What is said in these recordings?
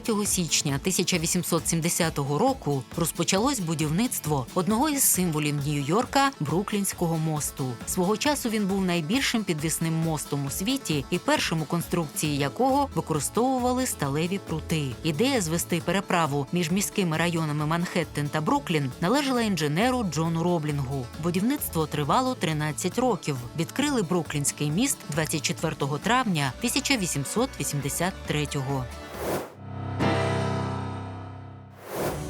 3 січня 1870 року розпочалось будівництво одного із символів Нью-Йорка Бруклінського мосту. Свого часу він був найбільшим підвісним мостом у світі і першим у конструкції якого використовували сталеві прути. Ідея звести переправу між міськими районами Манхеттен та Бруклін належала інженеру Джону Роблінгу. Будівництво тривало 13 років. Відкрили Бруклінський міст 24 травня 1883-го.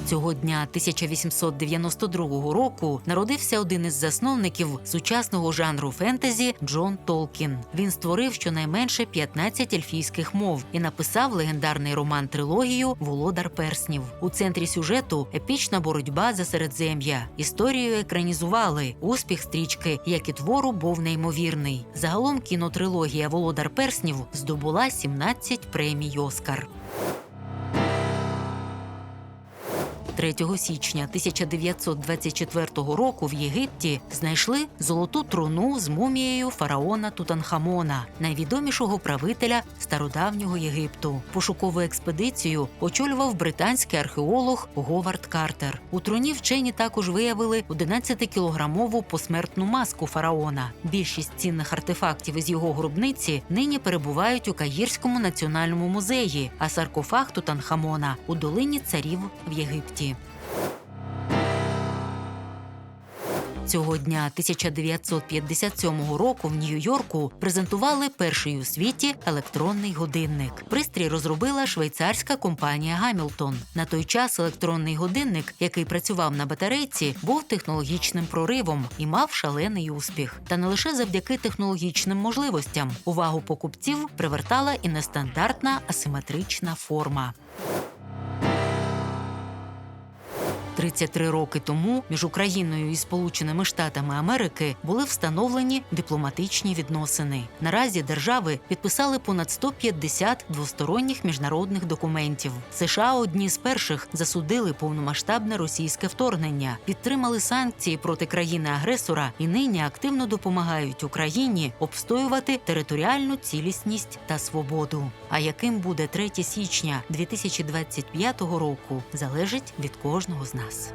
Цього дня 1892 року народився один із засновників сучасного жанру фентезі Джон Толкін. Він створив щонайменше 15 ельфійських мов і написав легендарний роман трилогію Володар перснів. У центрі сюжету епічна боротьба за середзем'я. Історію екранізували. Успіх стрічки, як і твору, був неймовірний. Загалом кінотрилогія Володар перснів здобула 17 премій Оскар. 3 січня 1924 року в Єгипті знайшли золоту труну з мумією фараона Тутанхамона, найвідомішого правителя стародавнього Єгипту. Пошукову експедицію очолював британський археолог Говард Картер. У труні вчені також виявили 11-кілограмову посмертну маску фараона. Більшість цінних артефактів із його гробниці нині перебувають у Каїрському національному музеї, а саркофаг Тутанхамона у долині царів в Єгипті. Цього дня 1957 року в Нью-Йорку презентували перший у світі електронний годинник. Пристрій розробила швейцарська компанія Гамілтон. На той час електронний годинник, який працював на батарейці, був технологічним проривом і мав шалений успіх. Та не лише завдяки технологічним можливостям. Увагу покупців привертала і нестандартна асиметрична форма. 33 роки тому між Україною і Сполученими Штатами Америки були встановлені дипломатичні відносини. Наразі держави підписали понад 150 двосторонніх міжнародних документів. США одні з перших засудили повномасштабне російське вторгнення, підтримали санкції проти країни-агресора і нині активно допомагають Україні обстоювати територіальну цілісність та свободу. А яким буде 3 січня 2025 року, залежить від кожного з нас. nas.